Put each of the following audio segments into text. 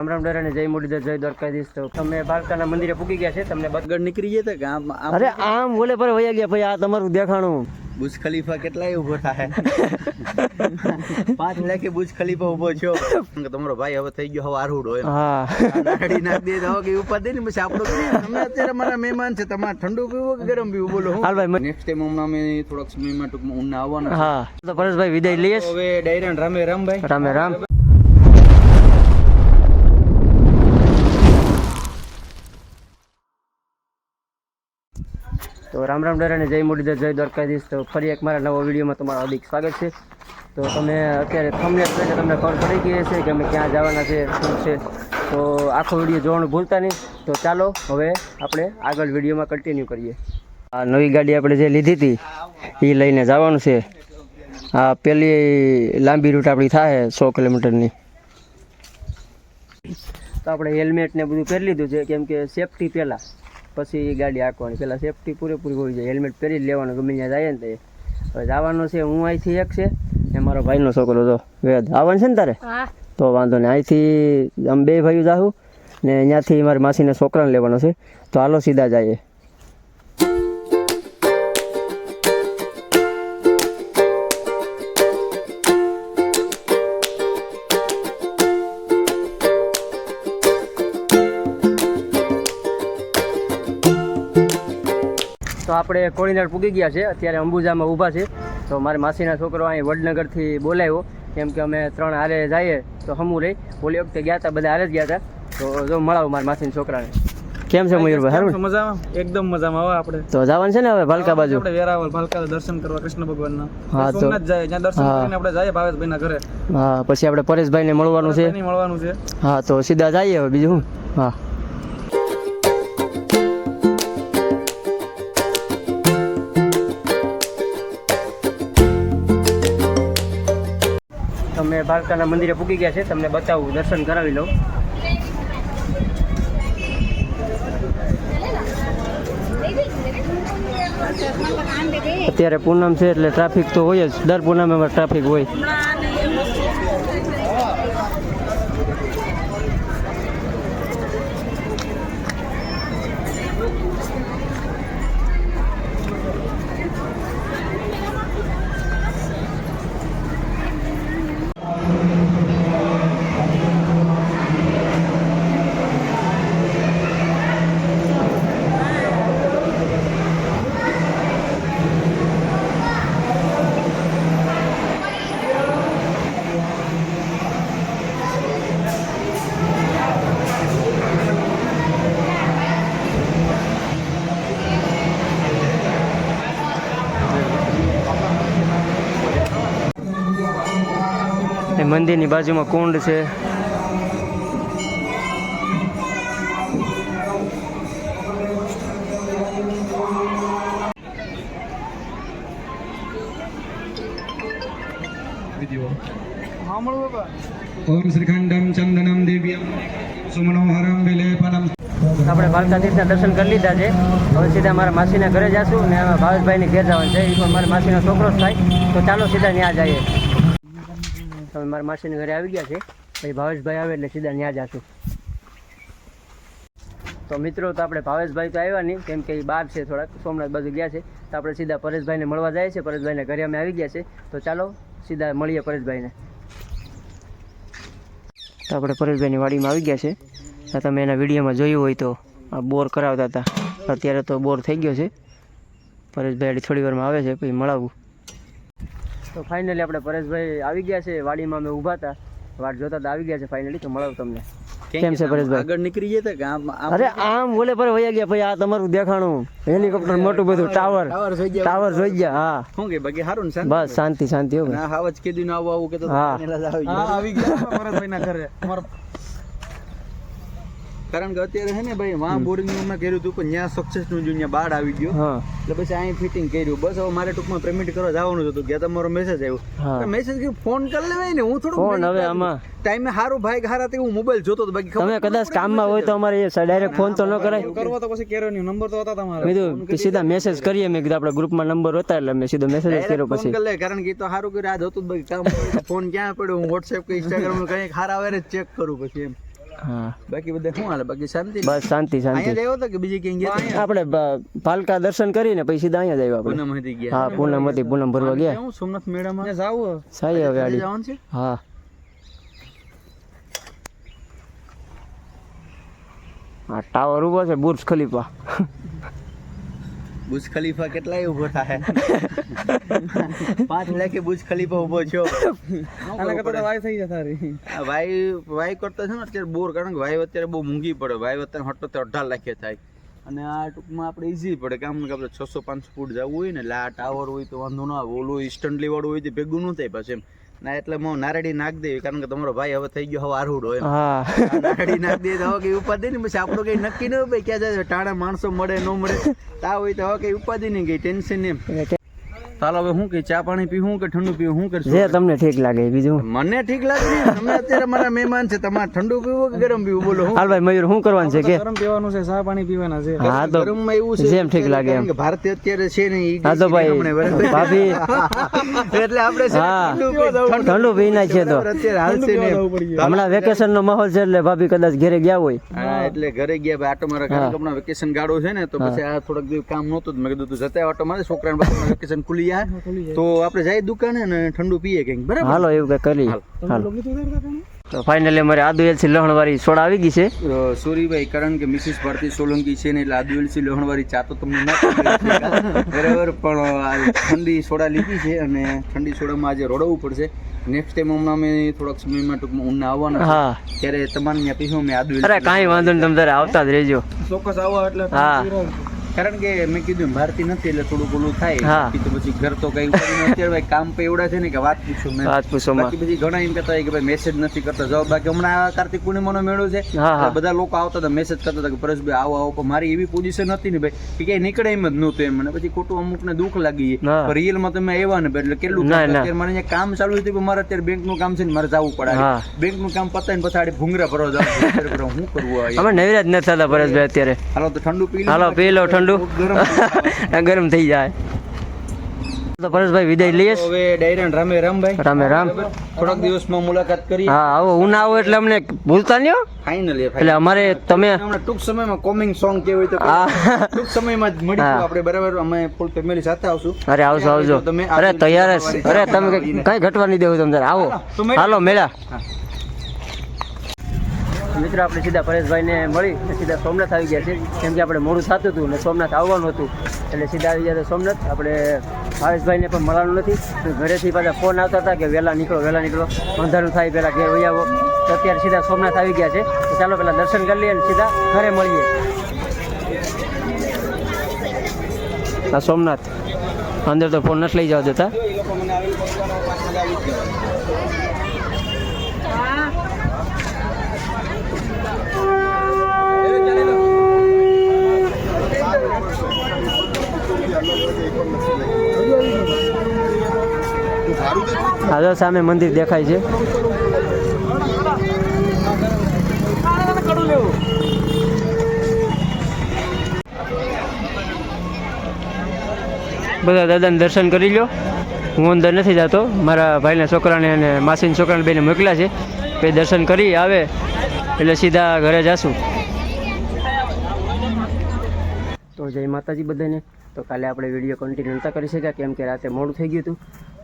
રામ રામ ડરાને જય મુરલીધર જય દ્વારકાધીશ. તો તમે બાલકાના મંદિરે પૂકી ગયા છે તમને બત- નીકળી જતા કે આમ આમ અરે આમ બોલે પર વયા ગયા ભાઈ આ તમારું દેખાણું. બુજ ખલીફા કેટલાય ઊભો થાય? પાંચ લાખે બુજ ખલીફા ઊભો છો તમારો ભાઈ હવે થઈ ગયો હવે આરૂડ હોય. નાડી નાખી દે તો પછી આપણો તમે અત્યારે મારા મહેમાન છે તમારે ઠંડુ પીવું કે ગરમ પીવું બોલો હાલ ભાઈ મ- નેક્સ્ટ ટાઈમ હમણાં અમે થોડાક સમયમાં ટૂંકમાં ઉના આવવાના. હા. તો પરેશભાઈ વિદાય લઈએ હવે ડાયરા રામે રામભાઈ રામે રામ. તો રામ રામ ડરાને જય મોડીદર જય દ્વારકાધીશ. તો ફરી એક મારા નવા વિડીયોમાં તમારું હાર્દિક સ્વાગત છે. તો તમે અત્યારે થમને જોઈને તમને ખબર પડી ગઈ હશે કે અમે ક્યાં જવાના છે, શું છે. તો આખો વીડિયો જોવાનું ભૂલતા નહીં. તો ચાલો હવે આપણે આગળ વિડીયોમાં કન્ટિન્યુ કરીએ. આ નવી ગાડી આપણે જે લીધી હતી એ લઈને જવાનું છે. આ પેલી લાંબી રૂટ આપણી થાય સો કિલોમીટરની. તો આપણે હેલ્મેટ ને બધું પહેરી લીધું છે, કેમ કે સેફટી પહેલાં. પછી એ ગાડી હાંકવાની. પહેલાં સેફટી પૂરેપૂરી હોવી જોઈએ. હેલ્મેટ પહેરી જ લેવાનું ગમે ત્યાં જાય ને તે. હવે જવાનું છે હું અહીંથી એક છે. ને મારો ભાઈનો છોકરો તો વેદ આવવાનું છે ને તારે? તો વાંધો નહીં. અહીંથી અમે બે ભાઈઓ જાહું. ને અહીંયાથી મારી માસીને છોકરાને લેવાનો છે. તો હાલો સીધા જઈએ. તો આપણે કોળીનાર પૂગી ગયા છે. અત્યારે અંબુજામાં ઊભા છે. તો મારી માસીના છોકરો અહીં વડનગરથી બોલાવ્યો કેમ કે અમે ત્રણ હારે જઈએ તો હમું રહી. ઓલી વખતે ગયા હતા બધા હારે જ ગયા હતા તો જો મળાવું મારા માસીના છોકરાને. કેમ છે મયુરભાઈ? સારું મજામાં? એકદમ મજામાં. આવે આપણે તો જવાનું છે ને હવે ભાલકા બાજુ? આપણે વેરાવળ ભાલકા દર્શન કરવા કૃષ્ણ ભગવાનના. હા, તો- સોમનાથ જાય જ્યાં દર્શન. કરીને આપણે જઈએ ભાવેશભાઈના ઘરે. હા પછી આપણે પરેશભાઈને મળવાનું છે. મળવાનું છે. હા તો સીધા જઈએ હવે બીજું હા. તમે બાલકાના મંદિરે પૂકી ગયા છે, તમને બતાવું, દર્શન કરાવી લઉં. અત્યારે પૂનમ છે એટલે ટ્રાફિક તો હોય જ, દર પૂનમે ટ્રાફિક હોય. મંદિરની બાજુમાં કુંડ છે. આપણે શ્રીખંડમ ચંદનમ દર્શન કરી લીધા છે. હવે સીધા મારા માસીના ઘરે જશું ને ભાવેશભાઈની ઘેર જવાનું છે. એ પણ મારા માસીનો છોકરો જ થાય. તો ચાલો સીધા ત્યાં જઈએ. તમે મારા માસીના ઘરે આવી ગયા છે, પછી ભાવેશભાઈ આવે એટલે સીધા ત્યાં જશું. તો મિત્રો, તો આપણે ભાવેશભાઈ તો આવ્યા નહીં, કેમ કે એ બહાર છે થોડાક, સોમનાથ બાજુ ગયા છે. તો આપણે સીધા પરેશભાઈને મળવા જાય છે, પરેશભાઈને ઘરે અમે આવી ગયા છે. તો ચાલો, સીધા મળીએ પરેશભાઈને. તો આપણે પરેશભાઈની વાડીમાં આવી ગયા છે. આ તમે એના વિડીયોમાં જોયું હોય તો આ બોર કરાવતા હતા. અત્યારે તો બોર થઈ ગયો છે. પરેશભાઈ થોડી વારમાં આવે છે, પછી મળાવું. તો ફાઇનલી આપણે પરેશભાઈ આવી ગયા છે વાડીમાં અમે ઊભા હતા. વાટ જોતા આવી ગયા છે ફાઇનલી તો મળો તમને. કેમ છે પરેશભાઈ? આગળ નીકળી જતા કે આમ અરે આમ બોલે પર વયા ગયા ભાઈ આ તમારું દેખાણું. હેલિકોપ્ટર મોટું બધું ટાવર ટાવર. જોઈ ગયા ટાવર જોઈ ગયા હા. શું કે બાકી સારું ને શાંતિ? બસ શાંતિ શાંતિ હો હાવજ કીધું ને આવું આવું કે તો જ આવી ગયા. પરેશભાઈ ના ઘરે. અમારો કારણ કે અત્યારે છે ને ભાઈ વાં નું મેં કર્યું હતું પણ ત્યાં સક્સેસનું ત્યાં બાર આવી ગયો. એટલે પછી અહીં ફિટિંગ કર્યું. બસ હવે મારે ટૂંકમાં પેમેન્ટ કરવા જવાનું હતું. કે તમારો મેસેજ આવ્યો. મેસેજ કે ફોન કરી લેવાય ને હું થોડું ફોન હવે આમાં. ટાઈમે હારું ભાઈ હારા તે હું મોબાઈલ જોતો હતો. બાકી તમે કદાચ કામમાં હોય તો અમારે ડાયરેક્ટ ફોન તો ન કરાય. કરવો તો પછી કેરો નહીં નંબર તો હતા તમારા. મેં કીધું સીધા મેસેજ કરીએ. મેં કીધું આપણા ગ્રુપમાં નંબર હતા એટલે મેં સીધો મેસેજ કર્યો પછી. કરી કારણ કે તો હારું કર્યું. આજ હતું જ બાકી કામ ફોન ક્યાં પડ્યો? હું વોટ્સએપ કે ઇન્સ્ટાગ્રામ કઈ હારા આવે ચેક કરું પછી એમ. હા. બાકી બધા શું હાલે? બાકી શાંતિ? બસ શાંતિ શાંતિ. અહીંયા આવ્યો તો કે બીજે ક્યાંય ગયા આપણે પાલકા દર્શન કરીને પછી સીધા અહીંયા જ આવ્યા આપણે. પૂનમથી ગયા. હા પૂનમ હતી પૂનમ ભરવા ગયા. હું સોમનાથ મેળામાં. જાવું સાઈ હવે ગાડી. જવાનું છે? હા. હા ટાવર ઊભો છે બુર્જ ખલીફા. બુજ ખલીફા કેટલાય ઊભો થાય? પાંચ લાખે બુજ ખલીફા ઊભો છો આના કરતા તો વાય થઈ જાય તારી વાય વાય કરતા છે ને અત્યારે બોર કારણ કે વાય અત્યારે બહુ મૂંગી પડે. વાય અત્યારે હટો તો અઢાર લાખે થાય. અને આ ટૂંકમાં આપણે ઈઝી પડે કામ કે આપણે છસો પાંચસો ફૂટ જવું હોય ને એટલે આ ટાવર હોય તો વાંધો ના આવે. ઓલું ઇન્સ્ટન્ટલી વાળું હોય તો ભેગું ન થાય પાછું એમ. ના એટલે હું નારેડી નાખ દેવી કારણ કે તમારો ભાઈ હવે થઈ ગયો હવે આરૂડો એમ. નારેડી નાખ દે તો હવે કઈ ઉપાધિ નહીં પછી આપણું કઈ નક્કી ન હોય ક્યાં જાય ટાણા માણસો મળે ન મળે. તા હોય તો હવે કઈ ઉપાધિ નહીં કઈ ટેન્શન નહીં ચાલો હવે હું કે ચા પાણી પીવું કે ઠંડુ પીવું? શું કરશું? જે તમને ઠીક લાગે બીજું. મને ઠીક લાગે નહીં. તમે અત્યારે મારા મહેમાન છે તમારે ઠંડુ પીવું કે ગરમ પીવું? બોલો હાલ ભાઈ મયુર શું કરવાનું છે કે? ગરમ પીવાનું છે ચા પાણી પીવાના છે. હા તો ગરમમાં એવું છે જેમ ઠીક લાગે એમ. કે ભારતીય અત્યારે છે ને હા તો ભાઈ? ભાભી એટલે આપણે છે ઠંડુ પી- ઠંડુ પી નાખીએ તો. અત્યારે હાલ છે ને. હમણાં વેકેશન નો માહોલ છે એટલે ભાભી કદાચ ઘરે ગયા હોય. હા એટલે ઘરે ગયા ભાઈ આટો મારા કારણ હમણાં વેકેશન ગાડો છે ને તો પછી આ થોડાક દિવસ કામ નહોતું તો મેં કીધું તું જતા આટો મારે છોકરાને વેકેશન ખુલી જાય. તો આપણે જઈએ દુકાને ને ઠંડુ પીએ કંઈક બરાબર? હાલો એવું કઈ કરી હાલો. તો ફાઇનલી અમારે આદુ એલસી લહણ સોડ સોડા આવી ગઈ છે. સોરીભાઈ કારણ કે મિસિસ ભારતી સોલંકી છે ને એટલે આદુ એલસી લોહણવાળી ચા તો તમને ના બરાબર? પણ આ ઠંડી સોડા લીધી છે અને ઠંડી સોડામાં આજે રોડવું પડશે. નેક્સ્ટ ટાઈમ હમણાં અમે થોડાક સમયમાં ટૂંકમાં ઊંડા આવવાના હા. ત્યારે તમારે ત્યાં પીશું અમે આદુ અરે કાંઈ વાંધો નહીં તમે તારે આવતા જ રહેજો. ચોક્કસ આવો એટલે હા. કારણ કે મેં કીધું ભારતી નથી એટલે થોડું ઓલું થાય. તો પછી ઘર તો કઈ અત્યારે ભાઈ કામ પે એવડા છે ને કે વાત પૂછો મેં. વાત પૂછો બાકી પછી ઘણા એમ કહેતા હોય કે ભાઈ મેસેજ નથી કરતા. જવાબ બાકી હમણાં કાર્તિક પૂર્ણિમાનો મેળો છે. બધા લોકો આવતા હતા મેસેજ કરતા હતા કે પરેશભાઈ આવો આવો. પણ મારી એવી પોઝિશન હતી ને ભાઈ કે ક્યાંય નીકળે એમ જ નહોતું એમ. મને પછી ખોટું અમુક ને દુઃખ લાગી. રિયલમાં તમે આવ્યા ને એટલે કેટલું. અત્યારે મને અહીંયા કામ ચાલુ હતું પણ મારે અત્યારે બેંકનું કામ છે ને મારે જવું પડે બેંકનું કામ પતાવીને પછી આડી ભૂંગરા ભરવા જવું હું કરવું આ અમે નવરા જ નથી થતા પરેશભાઈ અત્યારે. હાલો તો ઠંડુ પી હાલો પી લો ઠંડુ ગરમ ગરમ થઈ જાય. તો પરેશભાઈ વિદાય લઈએ હવે ડાયરન રામે રામભાઈ રામે રામ. થોડાક દિવસમાં મુલાકાત કરી હા આવો ઉના આવો એટલે અમને ભૂલતા નહીં ફાઇનલી એટલે અમારે તમે ટૂંક સમયમાં કોમિંગ સોંગ કેવું હોય તો. ટૂંક સમયમાં જ મળીશું આપણે બરાબર? અમે ફૂલ ફેમિલી સાથે આવશું. અરે આવજો આવજો. તમે. અરે તૈયાર અરે તમે કઈ ઘટવા નહીં દેવું તમને. આવો. હાલો મેળા. મિત્રો, આપણે સીધા પરેશભાઈને મળી સીધા સોમનાથ આવી ગયા છે કેમ કે આપણે મોડું થતું હતું ને સોમનાથ આવવાનું હતું. એટલે સીધા આવી ગયા તો સોમનાથ. આપણે ભાવેશભાઈને પણ મળવાનું નથી. ઘરેથી પાછા ફોન આવતા હતા કે વહેલા નીકળો વહેલા નીકળો. અંધારું થાય પહેલાં ઘેર વહી આવો. તો અત્યારે સીધા સોમનાથ આવી ગયા છે. તો ચાલો પહેલાં દર્શન કરી લઈએ અને સીધા ઘરે મળીએ. આ સોમનાથ. અંદર તો ફોન નથી લઈ જવા દેતા. હા જો સામે મંદિર દેખાય છે. બધા દાદાને દર્શન કરી લો હું અંદર નથી જતો. મારા ભાઈના છોકરાને અને માસીના છોકરાને બેને મોકલ્યા છે. પછી દર્શન કરી આવે, એટલે સીધા ઘરે જાશું. તો જય માતાજી બધાને. તો કાલે આપણે વીડિયો કન્ટિન્યુ નહોતા કરી શક્યા, કેમ કે રાતે મોડું થઈ ગયું હતું.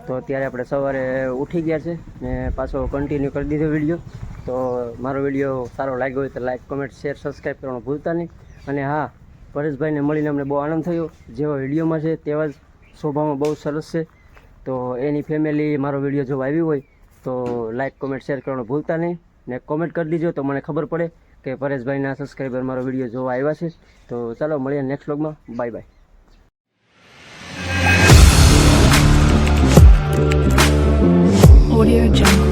તો અત્યારે આપણે સવારે ઉઠી ગયા છે ને પાછો કન્ટિન્યુ કરી દીધો વીડિયો તો મારો વીડિયો સારો લાગ્યો હોય તો લાઈક કોમેન્ટ શેર સબસ્ક્રાઈબ કરવાનું ભૂલતા નહીં. અને હા, પરેશભાઈને મળીને અમને બહુ આનંદ થયો. જેવા વિડીયોમાં છે તેવા જ શોભામાં બહુ સરસ છે. તો એની ફેમિલી મારો વીડિયો જો આવી હોય તો લાઈક કોમેન્ટ શેર કરવાનું ભૂલતા નહીં. ને કોમેન્ટ કરી દીજો તો મને ખબર પડે કે પરેશભાઈના સબસ્ક્રાઈબર મારો વીડિયો જોવા આવ્યા છે. તો ચાલો મળીએ નેક્સ્ટ વ્લોગમાં બાય બાય Audio Jungle.